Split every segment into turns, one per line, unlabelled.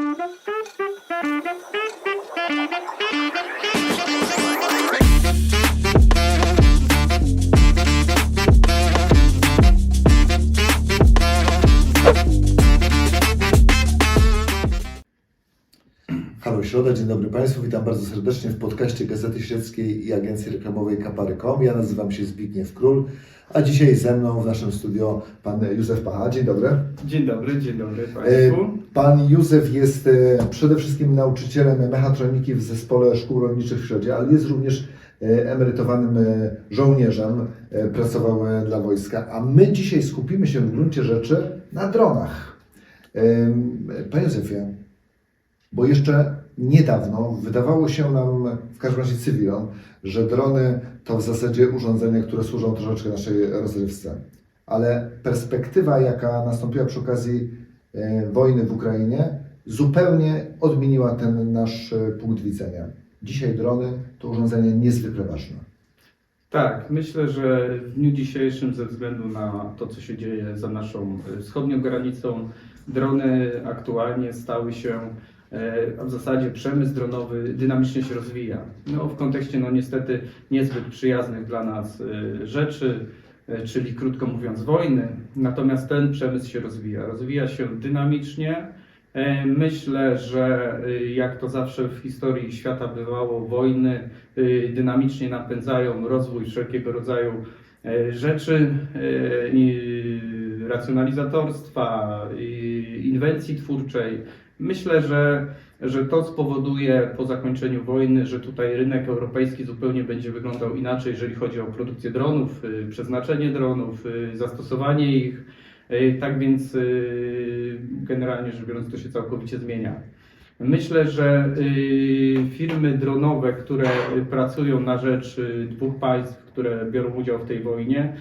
Thank you. Dzień dobry Państwu, witam bardzo serdecznie w podcaście Gazety Śledzkiej i Agencji Reklamowej Kapary.com. Ja nazywam się Zbigniew Król, a dzisiaj ze mną w naszym studio pan Józef Pacha. Dzień dobry.
Dzień dobry, dzień dobry
E,
Państwu.
Pan Józef jest e, przede wszystkim nauczycielem mechatroniki w Zespole Szkół Rolniczych w Środzie, ale jest również e, emerytowanym żołnierzem, pracował dla wojska, a my dzisiaj skupimy się w gruncie rzeczy na dronach. Panie Józefie, bo jeszcze niedawno wydawało się nam, w każdym razie cywilom, że drony to w zasadzie urządzenia, które służą troszeczkę naszej rozrywce. Ale perspektywa, jaka nastąpiła przy okazji e, wojny w Ukrainie, zupełnie odmieniła ten nasz e, punkt widzenia. Dzisiaj drony to urządzenie niezwykle ważne.
Tak, myślę, że w dniu dzisiejszym ze względu na to, co się dzieje za naszą e, wschodnią granicą, drony aktualnie stały się, a w zasadzie przemysł dronowy dynamicznie się rozwija. No, w kontekście no niestety niezbyt przyjaznych dla nas e, rzeczy, e, czyli krótko mówiąc wojny. Natomiast ten przemysł się rozwija. Rozwija się dynamicznie. E, Myślę, że jak to zawsze w historii świata bywało, wojny dynamicznie napędzają rozwój wszelkiego rodzaju e, rzeczy, e, racjonalizatorstwa, inwencji twórczej. Myślę, że, że to spowoduje po zakończeniu wojny, że tutaj rynek europejski zupełnie będzie wyglądał inaczej, jeżeli chodzi o produkcję dronów, y, przeznaczenie dronów, y, zastosowanie ich. Y, Tak więc generalnie rzecz biorąc to się całkowicie zmienia. Myślę, że firmy dronowe, które pracują na rzecz dwóch państw, które biorą udział w tej wojnie,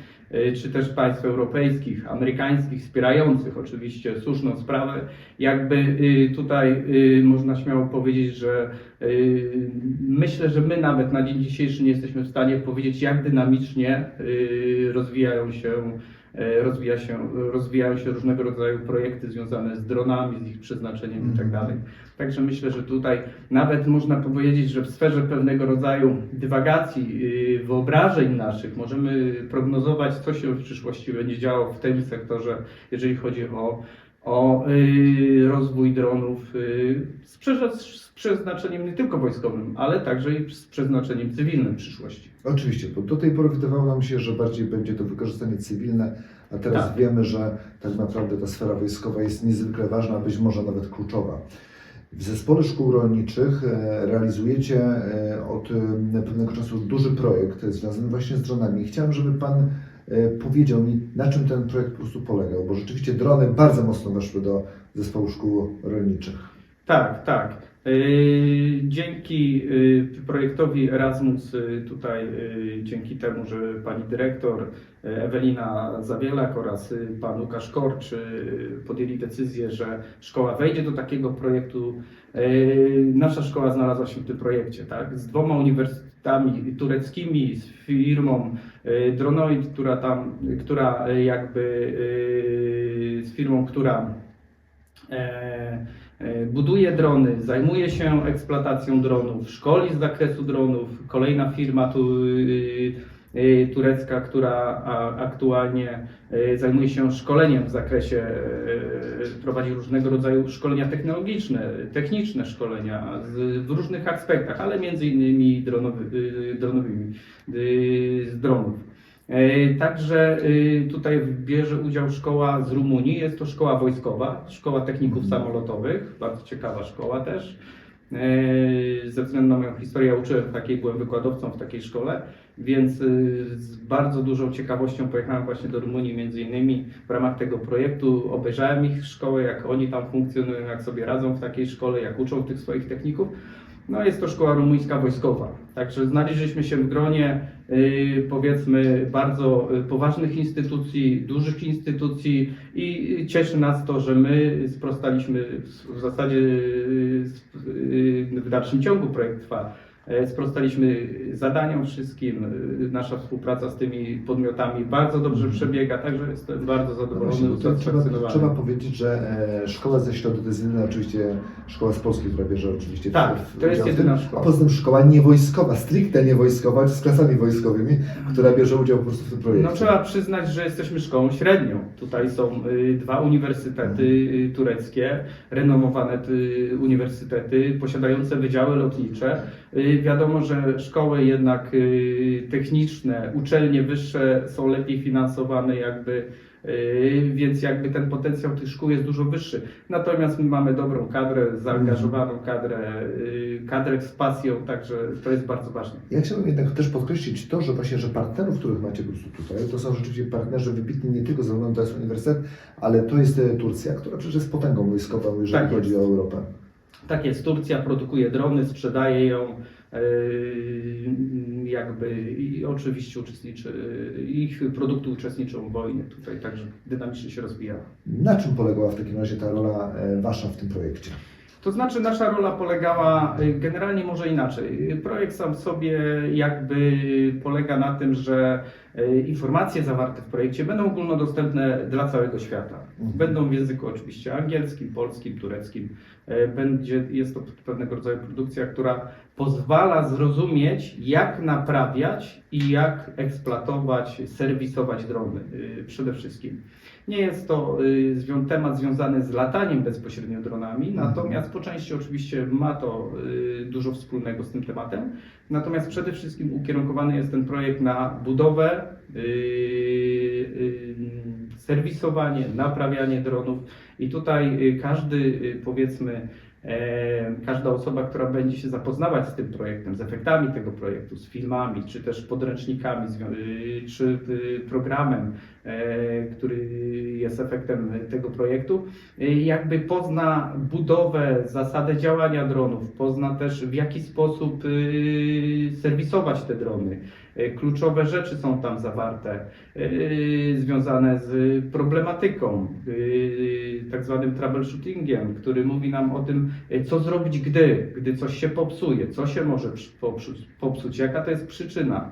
czy też państw europejskich, amerykańskich, wspierających oczywiście słuszną sprawę, jakby y, tutaj y, można śmiało powiedzieć, że y, myślę, że my nawet na dzień dzisiejszy nie jesteśmy w stanie powiedzieć, jak dynamicznie rozwijają się e, rozwija się, rozwijają się różnego rodzaju projekty związane z dronami, z ich przeznaczeniem i tak dalej. Także myślę, że tutaj nawet można powiedzieć, że w sferze pewnego rodzaju dywagacji, yy, wyobrażeń naszych możemy prognozować, co się w przyszłości będzie działo w tym sektorze, jeżeli chodzi o, o yy, rozwój dronów yy, z, prze- z przeznaczeniem nie tylko wojskowym, ale także i z przeznaczeniem cywilnym w przyszłości.
Oczywiście, bo do tej pory wydawało nam się, że bardziej będzie to wykorzystanie cywilne, a teraz
Tak.
wiemy, że tak naprawdę ta sfera wojskowa jest niezwykle ważna, a być może nawet kluczowa. W Zespole Szkół Rolniczych e, realizujecie e, od e, pewnego czasu duży projekt związany właśnie z dronami. Chciałem, żeby Pan powiedział mi, na czym ten projekt po prostu polegał, bo rzeczywiście drony bardzo mocno weszły do Zespołu Szkół Rolniczych.
Tak, tak. Yy, Dzięki yy, projektowi Erasmus, tutaj dzięki temu, że pani dyrektor Ewelina Zawielak oraz pan Łukasz Korcz podjęli decyzję, że szkoła wejdzie do takiego projektu. Nasza szkoła znalazła się w tym projekcie, tak? Z dwoma uniwersytetami tureckimi, z firmą Dronoid, która tam, która yy, jakby yy, z firmą, która e, e, buduje drony, zajmuje się eksploatacją dronów, szkoli z zakresu dronów. Kolejna firma tu, y, turecka, która aktualnie y, zajmuje się szkoleniem w zakresie, y, prowadzi różnego rodzaju szkolenia technologiczne, techniczne szkolenia w różnych aspektach, ale między innymi dronowy, y, dronowymi, y, z dronów. Także y, tutaj bierze udział szkoła z Rumunii, jest to szkoła wojskowa, szkoła techników
Mhm.
samolotowych, bardzo ciekawa szkoła też. E, Ze względu na moją historię, ja uczyłem takiej, byłem wykładowcą w takiej szkole, więc y, z bardzo dużą ciekawością pojechałem właśnie do Rumunii między innymi w ramach tego projektu, obejrzałem ich szkołę, jak oni tam funkcjonują, jak sobie radzą w takiej szkole, jak uczą tych swoich techników. No jest to szkoła rumuńska wojskowa. Także znaleźliśmy się w gronie y, powiedzmy bardzo y, poważnych instytucji, dużych instytucji i y, cieszy nas to, że my sprostaliśmy w- zasadzie w dalszym ciągu projekt trwa. E, Sprostaliśmy zadaniom wszystkim. E, Nasza współpraca z tymi podmiotami bardzo dobrze
Mhm.
przebiega, także jestem bardzo
No
zadowolony,
właśnie, bo to trzeba, trzeba powiedzieć, że e, szkoła ze jedyna oczywiście szkoła z Polski, która bierze oczywiście
Tak,
w,
to jest
udział w
jedyna szkoła.
A poza tym szkoła niewojskowa, stricte niewojskowa, z klasami wojskowymi, która bierze udział po prostu w tym projekcie.
No trzeba przyznać, że jesteśmy szkołą średnią. Tutaj są y, dwa uniwersytety y, tureckie, renomowane y, uniwersytety, posiadające wydziały lotnicze. Y, Wiadomo, że szkoły jednak y, techniczne, uczelnie wyższe są lepiej finansowane jakby więc jakby ten potencjał tych szkół jest dużo wyższy. Natomiast my mamy dobrą kadrę, zaangażowaną kadrę, y, kadrę z pasją, także to jest bardzo ważne.
Ja chciałbym jednak też podkreślić to, że właśnie, że partnerów, których macie po prostu tutaj, to są rzeczywiście partnerzy wybitni nie tylko na to jest uniwersytet, ale to jest e, Turcja, która przecież jest potęgą wojskową, jeżeli
Tak
chodzi
jest.
o Europę.
Tak jest, Turcja produkuje drony, sprzedaje ją, yy, jakby i oczywiście uczestniczy, ich produkty uczestniczą w wojnie tutaj, także dynamicznie się rozwija.
Na czym polegała w takim razie ta rola e, Wasza w tym projekcie?
To znaczy nasza rola polegała y, generalnie może inaczej. Projekt sam w sobie jakby polega na tym, że y, informacje zawarte w projekcie będą ogólnodostępne dla całego świata.
Mhm.
Będą w języku oczywiście angielskim, polskim, tureckim. Y, Będzie, jest to pewnego rodzaju produkcja, która pozwala zrozumieć, jak naprawiać i jak eksploatować, serwisować drony przede wszystkim. Nie jest to y, temat związany z lataniem bezpośrednio dronami,
Mhm.
natomiast po części oczywiście ma to y, dużo wspólnego z tym tematem. Natomiast przede wszystkim ukierunkowany jest ten projekt na budowę, y, serwisowanie, naprawianie dronów i tutaj każdy powiedzmy każda osoba, która będzie się zapoznawać z tym projektem, z efektami tego projektu, z filmami, czy też podręcznikami, y, czy y, programem, e, który jest efektem tego projektu, jakby pozna budowę, zasadę działania dronów, pozna też w jaki sposób serwisować te drony. Y, Kluczowe rzeczy są tam zawarte, y, związane z problematyką, y, tak zwanym troubleshootingiem, który mówi nam o tym, co zrobić, gdy, gdy coś się popsuje, co się może popsuć, popsuć jaka to jest przyczyna.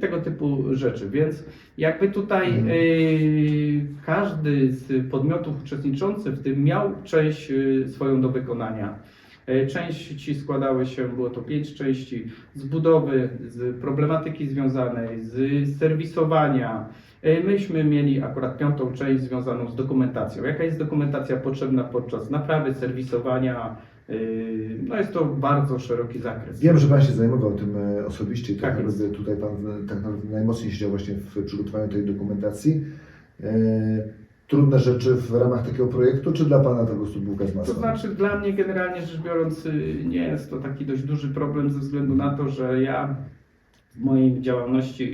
Tego typu rzeczy, więc jakby tutaj
Mhm.
y, każdy z podmiotów uczestniczących w tym miał część y, swoją do wykonania. E, Części składały się, było to pięć części, z budowy, z problematyki związanej, z serwisowania. E, Myśmy mieli akurat piątą część związaną z dokumentacją. Jaka jest dokumentacja potrzebna podczas naprawy, serwisowania? E, No jest to bardzo szeroki zakres.
Wiem, że Pan się zajmował tym osobiście i tak,
Tak
naprawdę tutaj Pan tak naprawdę najmocniej siedział właśnie w przygotowaniu tej dokumentacji. Trudne rzeczy w ramach takiego projektu, czy dla Pana to po prostu z
To
masłem?
znaczy dla mnie generalnie rzecz biorąc y, nie jest to taki dość duży problem ze względu na to, że ja w mojej działalności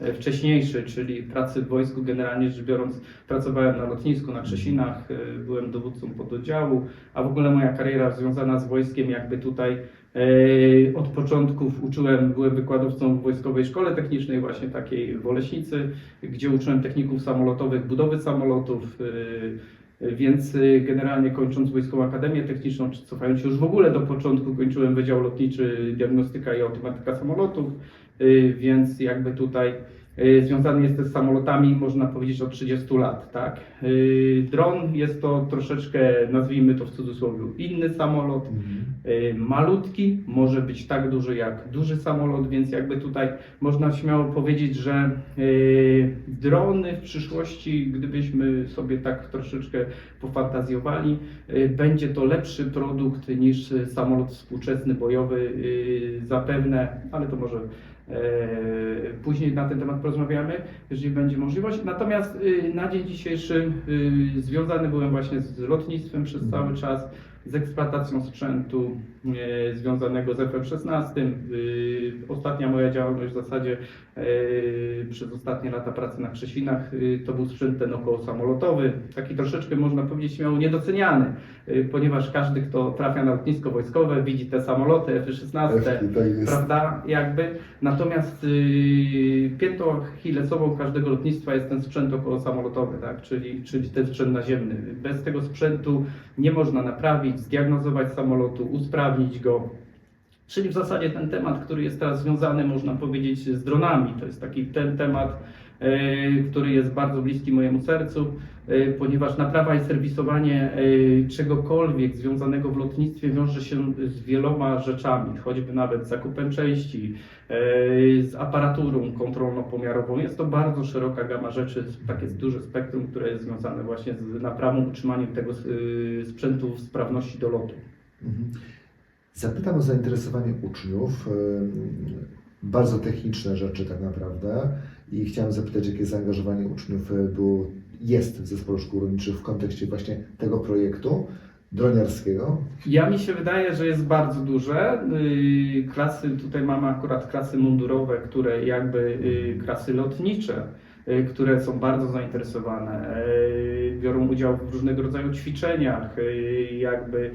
y, y, wcześniejszej, czyli pracy w wojsku generalnie rzecz biorąc pracowałem na lotnisku, na Krzesinach, byłem dowódcą pododdziału, a w ogóle moja kariera związana z wojskiem jakby tutaj od początków uczyłem, byłem wykładowcą w Wojskowej Szkole Technicznej właśnie takiej w Oleśnicy, gdzie uczyłem techników samolotowych, budowy samolotów, y, więc y, generalnie kończąc Wojskową Akademię Techniczną, czy cofając się już w ogóle do początku, kończyłem Wydział Lotniczy Diagnostyka i Automatyka Samolotów, y, więc jakby tutaj związany jestem z samolotami, można powiedzieć, od 30 lat. Tak? Y, Dron jest to troszeczkę, nazwijmy to w cudzysłowie, inny samolot.
Mhm.
Y, malutki, może być tak duży jak duży samolot, więc jakby tutaj można śmiało powiedzieć, że y, drony w przyszłości, gdybyśmy sobie tak troszeczkę pofantazjowali, y, będzie to lepszy produkt niż y, samolot współczesny bojowy y, zapewne, ale to może Później na ten temat porozmawiamy, jeżeli będzie możliwość. Natomiast y, na dzień dzisiejszy y, związany byłem właśnie z lotnictwem przez cały czas, z eksploatacją sprzętu e, związanego z FM16. Y, Ostatnia moja działalność w zasadzie e, przez ostatnie lata pracy na Krzesinach y, to był sprzęt ten około samolotowy, taki troszeczkę można powiedzieć śmiało niedoceniany, y, ponieważ każdy, kto trafia na lotnisko wojskowe, widzi te samoloty F-16,
Ewki, tak jest.
prawda, jakby. Natomiast yy, piętą achillesową każdego lotnictwa jest ten sprzęt około samolotowy, tak, czyli, czyli ten sprzęt naziemny. Bez tego sprzętu nie można naprawić, zdiagnozować samolotu, usprawnić go. Czyli w zasadzie ten temat, który jest teraz związany, można powiedzieć, z dronami. To jest taki ten temat, który jest bardzo bliski mojemu sercu, e, ponieważ naprawa i serwisowanie e, czegokolwiek związanego w lotnictwie wiąże się z wieloma rzeczami, choćby nawet zakupem części, e, z aparaturą kontrolno-pomiarową. Jest to bardzo szeroka gama rzeczy, takie duże spektrum, które jest związane właśnie z naprawą, utrzymaniem tego e, sprzętu w sprawności do lotu.
Mhm. Zapytam o zainteresowanie uczniów. Bardzo techniczne rzeczy tak naprawdę i chciałem zapytać, jakie zaangażowanie uczniów y, było, jest w Zespole Szkół Rolniczych w kontekście właśnie tego projektu droniarskiego.
Ja mi się wydaje, że jest bardzo duże. Yy, Klasy, tutaj mamy akurat klasy mundurowe, które jakby yy, klasy lotnicze, yy, które są bardzo zainteresowane, biorą udział w różnego rodzaju ćwiczeniach, jakby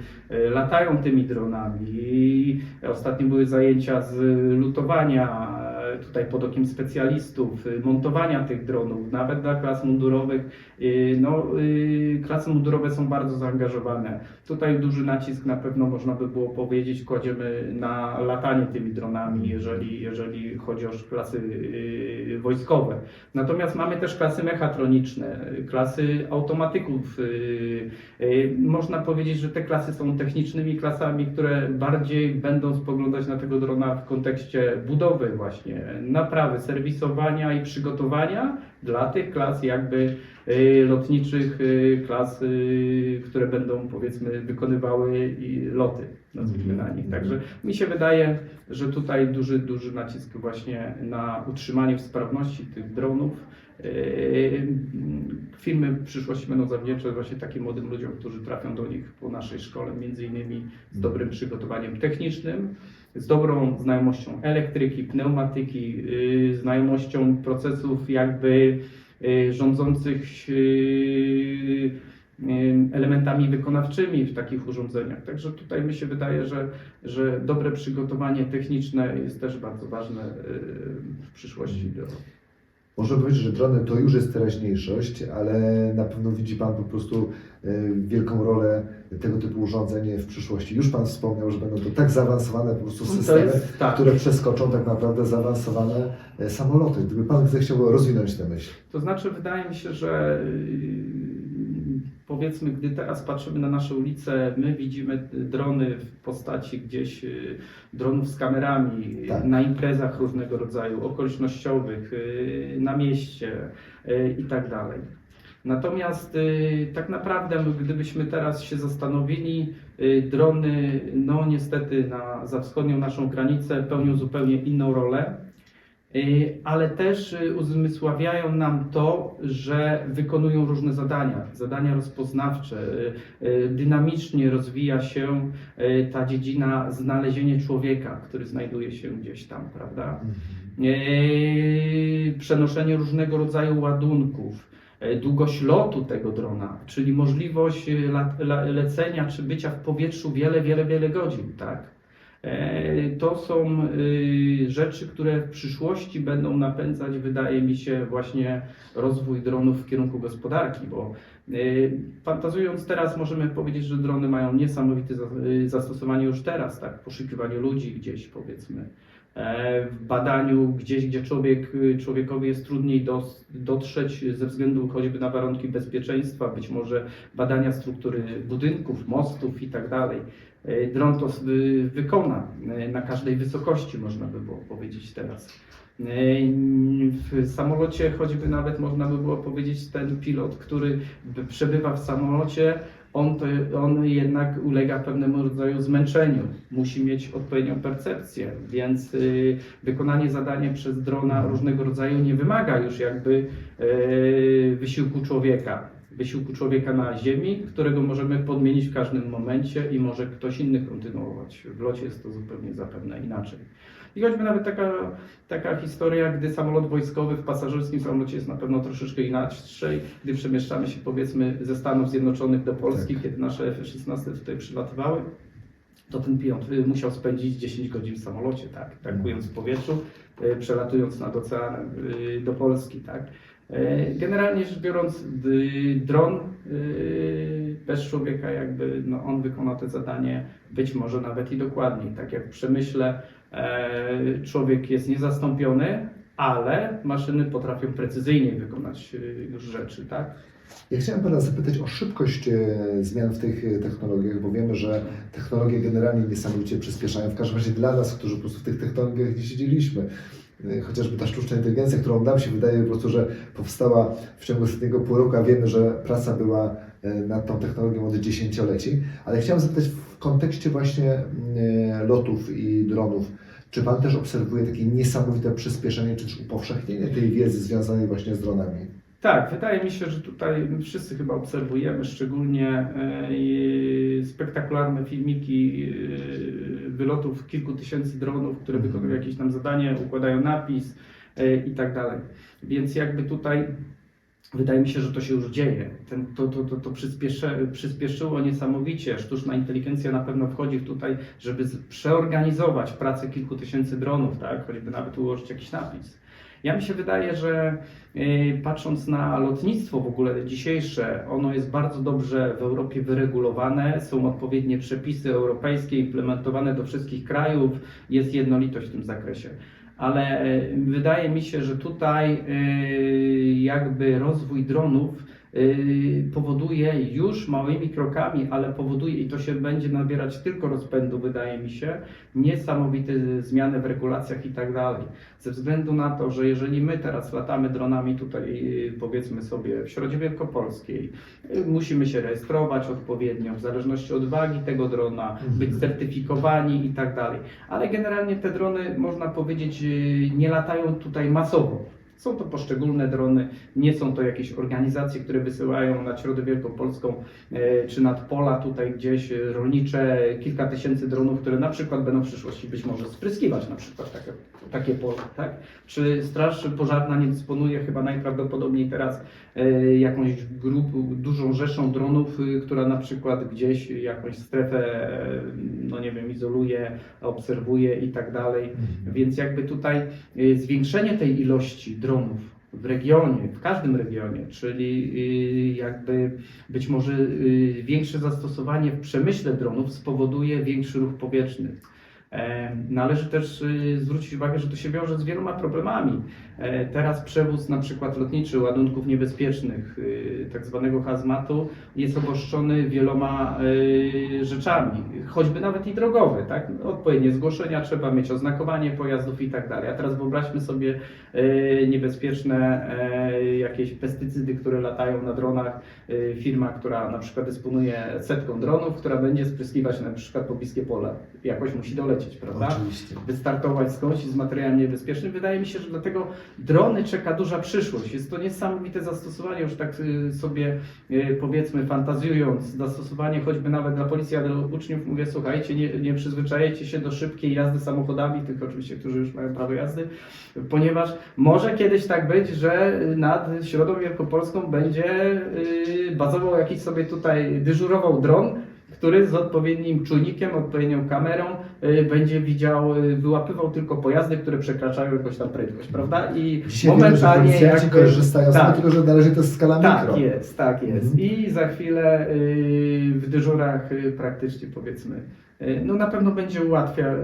latają tymi dronami. Ostatnio były zajęcia z lutowania tutaj pod okiem specjalistów, yy, montowania tych dronów, nawet dla klas mundurowych. Yy, No, yy, klasy mundurowe są bardzo zaangażowane. Tutaj duży nacisk na pewno można by było powiedzieć kładziemy na latanie tymi dronami, jeżeli, jeżeli chodzi o klasy wojskowe. Natomiast mamy też klasy mechatroniczne, klasy automatyków. Można powiedzieć, że te klasy są technicznymi klasami, które bardziej będą spoglądać na tego drona w kontekście budowy właśnie, naprawy, serwisowania i przygotowania dla tych klas jakby y, lotniczych, y, klas, y, które będą powiedzmy wykonywały loty, nazwijmy na nich. Także mi się wydaje, że tutaj duży, duży nacisk właśnie na utrzymanie sprawności tych dronów. Firmy w przyszłości będą zawdzięczać właśnie takim młodym ludziom, którzy trafią do nich po naszej szkole, między innymi z dobrym przygotowaniem technicznym, z dobrą znajomością elektryki, pneumatyki, y, znajomością procesów jakby y, rządzących y, elementami wykonawczymi w takich urządzeniach. Także tutaj mi się wydaje, że, że dobre przygotowanie techniczne jest też bardzo ważne w przyszłości. Do...
Można powiedzieć, że drony to już jest teraźniejszość, ale na pewno widzi Pan po prostu y, wielką rolę tego typu urządzeń w przyszłości. Już Pan wspomniał, że będą to tak zaawansowane po prostu systemy,
jest tak.
które przeskoczą tak naprawdę zaawansowane y, samoloty. Gdyby Pan zechciał rozwinąć tę myśl.
To znaczy, wydaje mi się, że yy, powiedzmy, gdy teraz patrzymy na nasze ulice, my widzimy drony w postaci gdzieś yy, dronów z kamerami
Tak.
na imprezach różnego rodzaju, okolicznościowych, yy, na mieście i tak dalej. Natomiast y, tak naprawdę, my, gdybyśmy teraz się zastanowili, y, drony, no niestety na, za wschodnią naszą granicę pełnią zupełnie inną rolę. Y, ale też y, uzmysławiają nam to, że wykonują różne zadania, zadania rozpoznawcze. Y, Dynamicznie rozwija się ta dziedzina znalezienie człowieka, który znajduje się gdzieś tam, prawda? Y, Przenoszenie różnego rodzaju ładunków, długość lotu tego drona, czyli możliwość lecenia czy bycia w powietrzu wiele, wiele, wiele godzin, tak? E, To są y, rzeczy, które w przyszłości będą napędzać, wydaje mi się, właśnie rozwój dronów w kierunku gospodarki, bo y, fantazując teraz, możemy powiedzieć, że drony mają niesamowite y, zastosowanie już teraz, tak, w poszukiwaniu ludzi gdzieś, powiedzmy, w badaniu gdzieś, gdzie człowiek, człowiekowi jest trudniej dotrzeć ze względu choćby na warunki bezpieczeństwa, być może badania struktury budynków, mostów i tak Dron to wy- wykona na każdej wysokości, można by było powiedzieć teraz. W samolocie, choćby nawet można by było powiedzieć, ten pilot, który przebywa w samolocie, on, to, on jednak ulega pewnemu rodzaju zmęczeniu. Musi mieć odpowiednią percepcję, więc y, wykonanie zadania przez drona różnego rodzaju nie wymaga już jakby e, wysiłku człowieka wysiłku człowieka na ziemi, którego możemy podmienić w każdym momencie i może ktoś inny kontynuować. W locie jest to zupełnie zapewne inaczej. I choćby nawet taka, taka historia, gdy samolot wojskowy w pasażerskim samolocie jest na pewno troszeczkę inaczej, gdy przemieszczamy się powiedzmy ze Stanów Zjednoczonych do Polski,
Tak.
kiedy nasze F-16 tutaj przylatywały, to ten pilot y, musiał spędzić 10 godzin w samolocie, tak, tankując w powietrzu, y, przelatując nad oceanem y, do Polski, tak. E, Generalnie rzecz biorąc, dron bez człowieka jakby no, on wykona to zadanie być może nawet i dokładniej. Tak jak w przemyśle e, człowiek jest niezastąpiony, ale maszyny potrafią precyzyjnie wykonać e, już rzeczy, tak?
Ja chciałem Pana zapytać o szybkość e, zmian w tych e, technologiach, bo wiemy, że technologie generalnie niesamowicie przyspieszają. W każdym razie dla nas, którzy po prostu w tych technologiach nie siedzieliśmy. E, Chociażby ta sztuczna inteligencja, którą nam się wydaje po prostu, że powstała w ciągu ostatniego pół roku, a wiemy, że praca była e, nad tą technologią od dziesięcioleci. Ale chciałem zapytać w kontekście właśnie e, lotów i dronów. Czy Pan też obserwuje takie niesamowite przyspieszenie, czy też upowszechnienie tej wiedzy związanej właśnie z dronami?
Tak, wydaje mi się, że tutaj wszyscy chyba obserwujemy szczególnie e, spektakularne filmiki e, wylotów kilku tysięcy dronów, które
Mhm.
wykonują jakieś tam zadanie, układają napis e, i tak dalej. Więc jakby tutaj wydaje mi się, że to się już dzieje. Ten, to to, to, to przyspieszy, przyspieszyło niesamowicie. Sztuczna inteligencja na pewno wchodzi tutaj, żeby z- przeorganizować pracę kilku tysięcy dronów, tak? choćby nawet ułożyć jakiś napis. Ja mi się wydaje, że Yy, Patrząc na lotnictwo w ogóle dzisiejsze, ono jest bardzo dobrze w Europie wyregulowane, są odpowiednie przepisy europejskie implementowane do wszystkich krajów, jest jednolitość w tym zakresie. Ale yy, wydaje mi się, że tutaj yy, jakby rozwój dronów powoduje już małymi krokami, ale powoduje i to się będzie nabierać tylko rozpędu, wydaje mi się, niesamowite zmiany w regulacjach i tak dalej. Ze względu na to, że jeżeli my teraz latamy dronami tutaj, yy, powiedzmy sobie, w Środzie Wielkopolskiej, yy, musimy się rejestrować odpowiednio, w zależności od wagi tego drona,
Mhm.
być certyfikowani i tak dalej. Ale generalnie te drony, można powiedzieć, nie latają tutaj masowo. Są to poszczególne drony, nie są to jakieś organizacje, które wysyłają nad Środę Wielkopolską e, czy nad pola tutaj gdzieś e, rolnicze kilka tysięcy dronów, które na przykład będą w przyszłości być może spryskiwać na przykład takie, takie pola, tak? Czy Straż Pożarna nie dysponuje chyba najprawdopodobniej teraz e, jakąś grupą, dużą rzeszą dronów, która na przykład gdzieś jakąś strefę, no nie wiem, izoluje, obserwuje i tak dalej. Więc jakby tutaj zwiększenie tej ilości dronów w regionie, w każdym regionie, czyli y, jakby być może y, większe zastosowanie w przemyśle dronów spowoduje większy ruch powietrzny. E, Należy też y, zwrócić uwagę, że to się wiąże z wieloma problemami. E, Teraz przewóz na przykład lotniczy ładunków niebezpiecznych, y, tak zwanego hazmatu, jest oboszczony wieloma y, rzeczami, choćby nawet i drogowe, tak? Odpowiednie zgłoszenia trzeba mieć, oznakowanie pojazdów i tak dalej. A teraz wyobraźmy sobie niebezpieczne y, jakieś pestycydy, które latają na dronach. Firma, która na przykład dysponuje setką dronów, która będzie spryskiwać na przykład pobliskie pola. Jakoś musi dolecieć, prawda?
Oczywiście.
wystartować skądś z materiałem niebezpiecznym. Wydaje mi się, że dlatego drony czeka duża przyszłość. Jest to niesamowite zastosowanie, już tak y, sobie y, powiedzmy fantazjując, zastosowanie choćby nawet dla policji, a dla uczniów mówię, słuchajcie, nie, nie przyzwyczajecie się do szybkiej jazdy samochodami, tych oczywiście, którzy już mają prawo jazdy, ponieważ może kiedyś tak być, że nad Środą Wielkopolską będzie y, bazował jakiś sobie tutaj dyżurował dron, który z odpowiednim czujnikiem, odpowiednią kamerą będzie widział, y, wyłapywał tylko pojazdy, które przekraczają jakąś tam prędkość, prawda? I
Dzisiaj wiemy, że korzystają z tego,
tak,
że należy to skala
tak
mikro.
jest, tak jest.
Mhm.
I za chwilę y, w dyżurach y, praktycznie powiedzmy, y, no na pewno będzie ułatwia,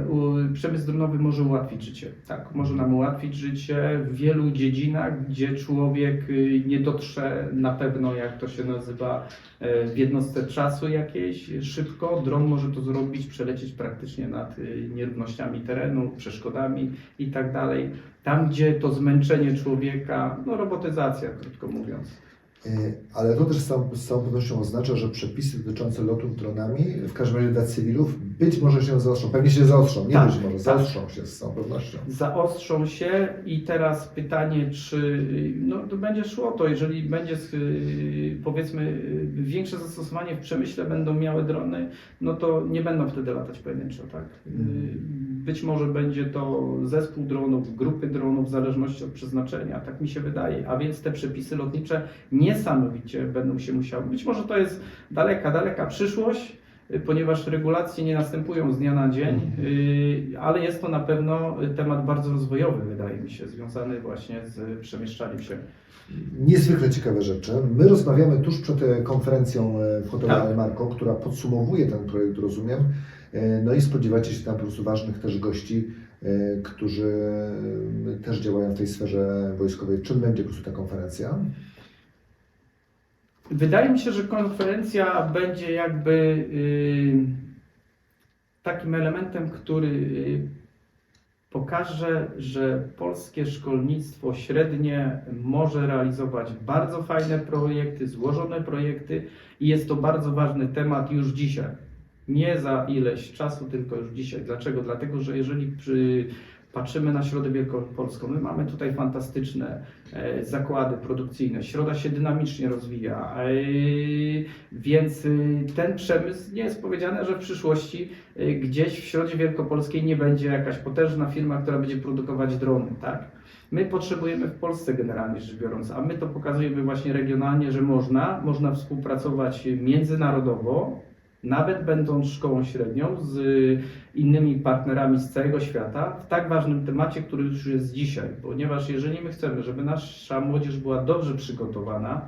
przemysł dronowy może ułatwić życie. Tak, może nam ułatwić życie w wielu dziedzinach, gdzie człowiek y, nie dotrze na pewno, jak to się nazywa, y, w jednostce czasu jakiejś szybko. Dron może to zrobić, przelecieć praktycznie y, nierównościami terenu, przeszkodami i tak dalej. Tam, gdzie to zmęczenie człowieka, no robotyzacja, krótko mówiąc.
E, Ale to też z całą, z całą pewnością oznacza, że przepisy dotyczące lotu dronami, w każdym razie dla cywilów, być może się zaostrzą. Pewnie się zaostrzą, nie
Tak,
być może,
tak.
zaostrzą się z całą pewnością.
zaostrzą się i teraz pytanie, czy no, to będzie szło to, jeżeli będzie y, powiedzmy y, większe zastosowanie w przemyśle będą miały drony, no to nie będą wtedy latać pojedynczo, tak?
Mhm.
Być może będzie to zespół dronów, grupy dronów w zależności od przeznaczenia, tak mi się wydaje, a więc te przepisy lotnicze niesamowicie będą się musiały, być może to jest daleka, daleka przyszłość, ponieważ regulacje nie następują z dnia na dzień, y, ale jest to na pewno temat bardzo rozwojowy, wydaje mi się, związany właśnie z przemieszczaniem się.
Niezwykle ciekawe rzeczy. My rozmawiamy tuż przed e, konferencją e, w hotelu
Tak.
Marco, która podsumowuje ten projekt, rozumiem. E, No i spodziewacie się tam po prostu ważnych też gości, e, którzy też działają w tej sferze wojskowej. Czym będzie po prostu ta konferencja?
Wydaje mi się, że konferencja będzie jakby y, takim elementem, który y, pokaże, że polskie szkolnictwo średnie może realizować bardzo fajne projekty, złożone projekty i jest to bardzo ważny temat już dzisiaj. Nie za ileś czasu, tylko już dzisiaj. Dlaczego? Dlatego, że jeżeli przy, patrzymy na Środę Wielkopolską, my mamy tutaj fantastyczne e, zakłady produkcyjne, środa się dynamicznie rozwija, e, więc y, ten przemysł nie jest powiedziane, że w przyszłości y, gdzieś w Środzie Wielkopolskiej nie będzie jakaś potężna firma, która będzie produkować drony, tak? My potrzebujemy w Polsce generalnie rzecz biorąc, a my to pokazujemy właśnie regionalnie, że można, można współpracować międzynarodowo, nawet będąc szkołą średnią, z innymi partnerami z całego świata w tak ważnym temacie, który już jest dzisiaj. Ponieważ jeżeli my chcemy, żeby nasza młodzież była dobrze przygotowana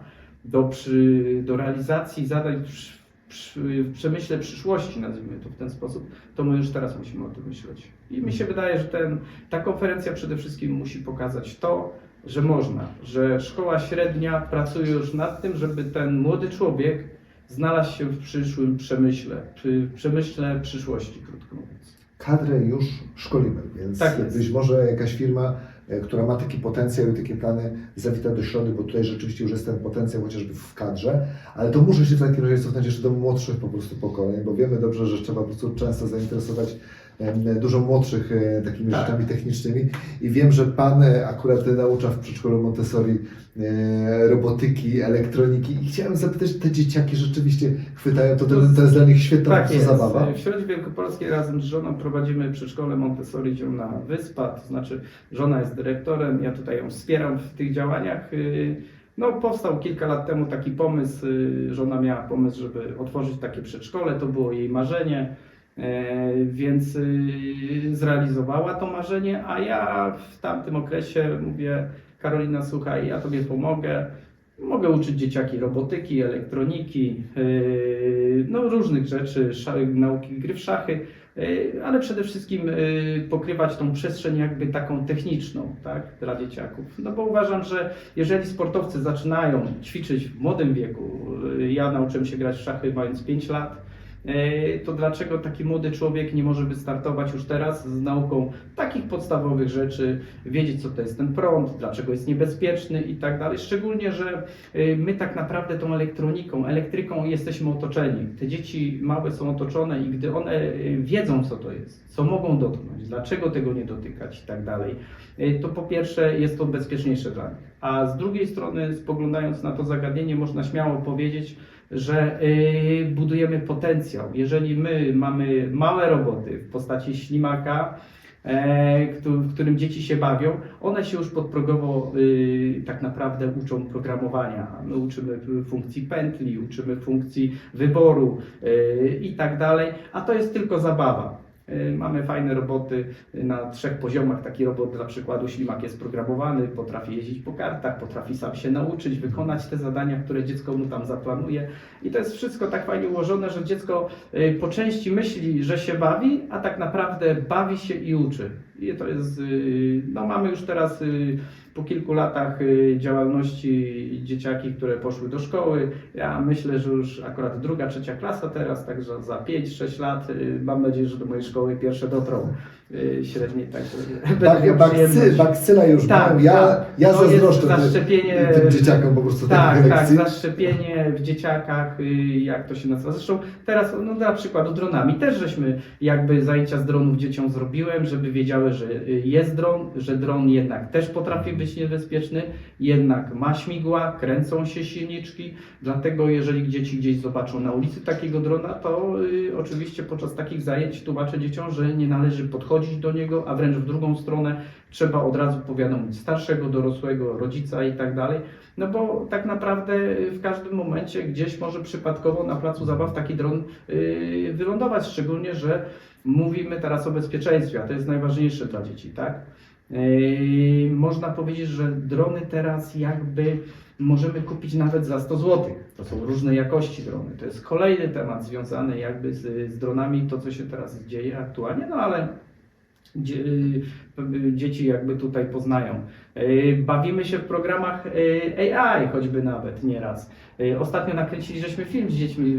do, przy, do realizacji zadań przy, przy, w przemyśle przyszłości, nazwijmy to w ten sposób, to my już teraz musimy o tym myśleć. I mi się wydaje, że ten, ta konferencja przede wszystkim musi pokazać to, że można, że szkoła średnia pracuje już nad tym, żeby ten młody człowiek znalazł się w przyszłym przemyśle, w przemyśle przyszłości, krótko mówiąc.
Kadrę już szkolimy, więc
Tak
być może jakaś firma, e, która ma taki potencjał i takie plany, zawita do środy, bo tutaj rzeczywiście już jest ten potencjał chociażby w kadrze, ale to muszę się w takim razie cofnąć jeszcze do młodszych po prostu pokoleń, bo wiemy dobrze, że trzeba po prostu często zainteresować dużo młodszych e, takimi
Tak.
rzeczami technicznymi i wiem, że Pan e, akurat naucza w przedszkolu Montessori e, robotyki, elektroniki i chciałem zapytać, czy te dzieciaki rzeczywiście chwytają to, to, to jest dla nich świetna
Tak jest.
zabawa.
W Środzie Wielkopolskiej razem z żoną prowadzimy przedszkole Montessori Zielona Wyspa, to znaczy żona jest dyrektorem, ja tutaj ją wspieram w tych działaniach. No, powstał kilka lat temu taki pomysł, żona miała pomysł, żeby otworzyć takie przedszkole, to było jej marzenie, więc yy, zrealizowała to marzenie, a ja w tamtym okresie mówię, Karolina, słuchaj, ja Tobie pomogę, Mogę uczyć dzieciaki robotyki, elektroniki, yy, no różnych rzeczy, nauki gry w szachy, yy, ale przede wszystkim pokrywać tą przestrzeń jakby taką techniczną, tak, dla dzieciaków. No bo uważam, że jeżeli sportowcy zaczynają ćwiczyć w młodym wieku, ja nauczyłem się grać w szachy mając 5 lat, to dlaczego taki młody człowiek nie może wystartować już teraz z nauką takich podstawowych rzeczy, wiedzieć co to jest ten prąd, dlaczego jest niebezpieczny i tak dalej. Szczególnie, że y, my tak naprawdę tą elektroniką, elektryką jesteśmy otoczeni. Te dzieci małe są otoczone i gdy one y, wiedzą co to jest, co mogą dotknąć, dlaczego tego nie dotykać i tak dalej, to po pierwsze jest to bezpieczniejsze dla nich. A z drugiej strony spoglądając na to zagadnienie można śmiało powiedzieć, że y, budujemy potencjał. Jeżeli my mamy małe roboty w postaci ślimaka, e, w którym dzieci się bawią, one się już podprogowo y, tak naprawdę uczą programowania. My uczymy funkcji pętli, uczymy funkcji wyboru y, i tak dalej, a to jest tylko zabawa. Y, Mamy fajne roboty na trzech poziomach. Taki robot dla przykładu ślimak jest programowany, potrafi jeździć po kartach, potrafi sam się nauczyć, wykonać te zadania, które dziecko mu tam zaplanuje. I to jest wszystko tak fajnie ułożone, że dziecko y, po części myśli, że się bawi, a tak naprawdę bawi się i uczy. I to jest, no mamy już teraz po kilku latach y, działalności dzieciaki, które poszły do szkoły. Ja myślę, że już akurat druga, trzecia klasa teraz, także za 5-6 lat y, mam nadzieję, że do mojej szkoły pierwsze dotrą średniej, także będę
Bak, bakcy, bakcyla już
Tak,
mam. Ja,
tak.
ja
To
zazdroszczę tym-
zaszczepienie-
tym dzieciakom po prostu
Tak,
takich
tak, zaszczepienie w dzieciakach, y, jak to się nazywa. Zresztą teraz, no dla przykładu dronami, też żeśmy jakby zajęcia z dronów dzieciom zrobiłem, żeby wiedziały, że y, jest dron, że dron jednak też potrafi być być niebezpieczny, jednak ma śmigła, kręcą się silniczki, dlatego jeżeli dzieci gdzieś zobaczą na ulicy takiego drona, to y, oczywiście podczas takich zajęć tłumaczę dzieciom, że nie należy podchodzić do niego, a wręcz w drugą stronę trzeba od razu powiadomić starszego, dorosłego, rodzica i tak dalej, no bo tak naprawdę w każdym momencie gdzieś może przypadkowo na placu zabaw taki dron y, wylądować, szczególnie, że mówimy teraz o bezpieczeństwie, a to jest najważniejsze dla dzieci, tak? Yy, można powiedzieć, że drony teraz jakby możemy kupić nawet za 100 zł. To są różne jakości drony. To jest kolejny temat związany jakby z, z dronami, to co się teraz dzieje aktualnie, no ale yy, dzieci jakby tutaj poznają. Yy, Bawimy się w programach yy, AI choćby nawet nieraz. Ostatnio nakręciliśmy film z dziećmi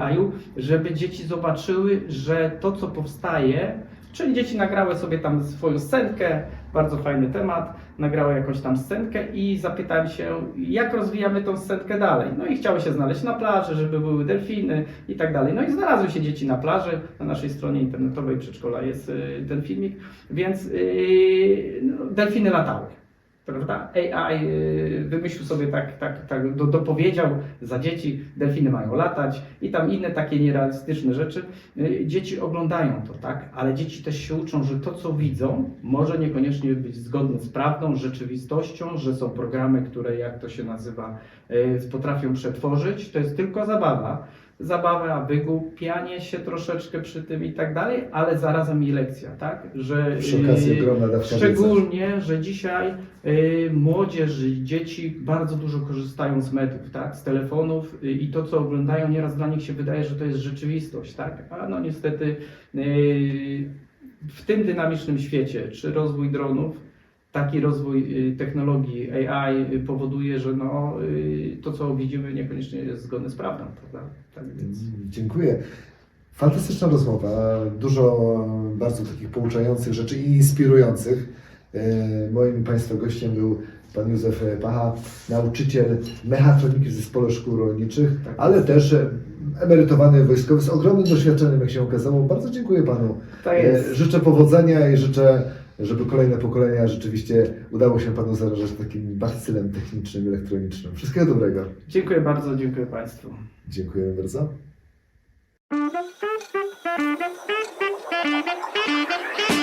AI-u, żeby dzieci zobaczyły, że to co powstaje, czyli dzieci nagrały sobie tam swoją scenkę, bardzo fajny temat, nagrały jakąś tam scenkę i zapytałem się, jak rozwijamy tą scenkę dalej. No i chciały się znaleźć na plaży, żeby były delfiny i tak dalej. No i znalazły się dzieci na plaży, na naszej stronie internetowej przedszkola jest y, ten filmik, więc y, no, delfiny latały. Prawda? AI y, wymyślił sobie tak, tak, tak do, dopowiedział za dzieci, delfiny mają latać i tam inne takie nierealistyczne rzeczy. Y, Dzieci oglądają to, tak? Ale dzieci też się uczą, że to, co widzą, może niekoniecznie być zgodne z prawdą, rzeczywistością, że są programy, które, jak to się nazywa, y, potrafią przetworzyć. To jest tylko zabawa. Zabawa, wygłupianie się troszeczkę przy tym i tak dalej, ale zarazem i lekcja, tak? Że
Przy okazji ogromna.
Szczególnie, że dzisiaj młodzież, dzieci bardzo dużo korzystają z mediów, tak? z telefonów y, i to, co oglądają, nieraz dla nich się wydaje, że to jest rzeczywistość. Tak? A no niestety y, w tym dynamicznym świecie, czy rozwój dronów, taki rozwój y, technologii AI y, powoduje, że no, y, to, co widzimy, niekoniecznie jest zgodne z prawdą. Prawda? Tak więc...
Dziękuję. Fantastyczna rozmowa, dużo bardzo takich pouczających rzeczy i inspirujących. E, Moim Państwa gościem był Pan Józef Pacha, nauczyciel mechatroniki w Zespole Szkół Rolniczych,
Tak.
ale też emerytowany wojskowy z ogromnym doświadczeniem, jak się okazało. Bardzo dziękuję Panu.
Jest.
E, Życzę powodzenia i życzę, żeby kolejne pokolenia rzeczywiście udało się Panu zarażać takim bacylem technicznym, elektronicznym. Wszystkiego dobrego.
Dziękuję bardzo, dziękuję Państwu.
Dziękujemy bardzo.
Thank you.